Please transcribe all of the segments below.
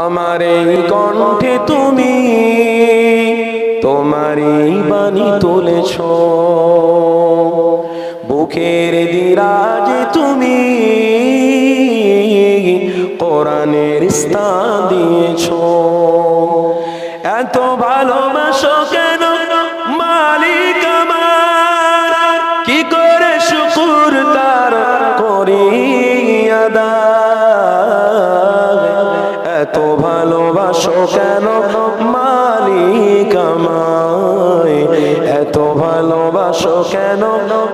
আমার এই কণ্ঠে তুমি তোমারই বাণী তুলেছ। বুকের দিরাজ তুমি কোরআনের স্থান দিয়েছ। এত ভালোবাসো কেন? মালিক আমায়। এত ভালোবাসো কেন?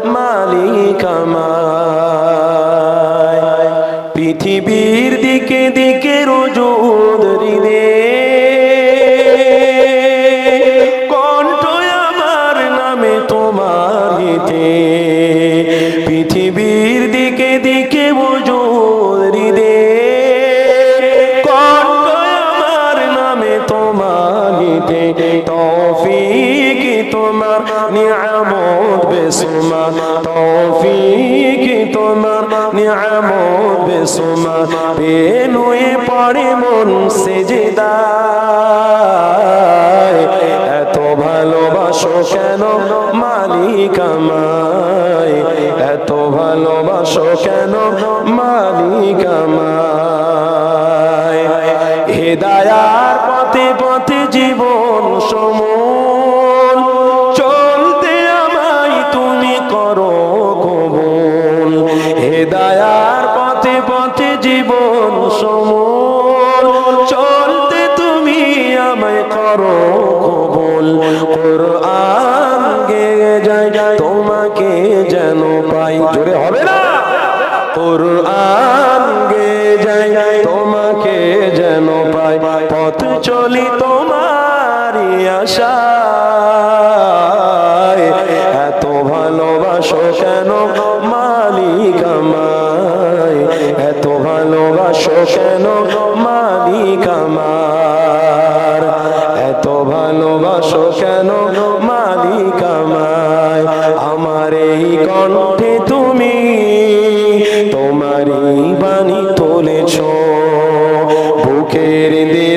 মালিক আমায়। পৃথিবীর দিকে দিকে রোজুদ রিদে কণ্ঠ আমার নামে তোমার হিতে পৃথিবীর দিকে হিতে তৌফিক তোমার নিয়ামত বেসুমার তৌফিক তোমার নিয়ামত বেসুমার বেনুয়ে পড়ে মন সেজেদায়। এত ভালোবাসো কেন মালিক আমায়? এত ভালোবাসো কেন মালিক আমায়? হেদায়ার পথে পথে জীবন সমন চলতে তুমি আমায় করো কবুল। কোরআন গে যায়, তোমাকে যেন পাই। জোরে হবে না? কোরআন গে যায়, তোমাকে যেন পাই। পথ চলি তোমারই আশায়। এত ভালোবাসো কেন? ভালোবাসো কেন মালিক আমার? এত ভালোবাসো কেন মালিক আমায়? আমার এই কণ্ঠে তুমি তোমারই বাণী তুলেছ। বুকের দিরাজে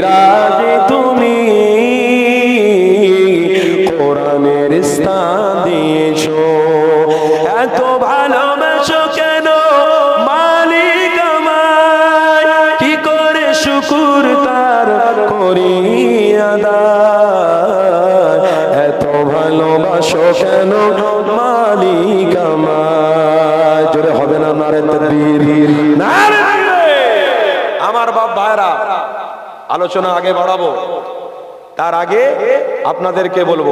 আদায় এত ভালোবাসো কেন? মালিক আমায় জোরে হবে না নারে তকবীর? নারে আমার বাপ ভাইরা, আলোচনা আগে বাড়াবো। তার আগে আপনাদেরকে বলব।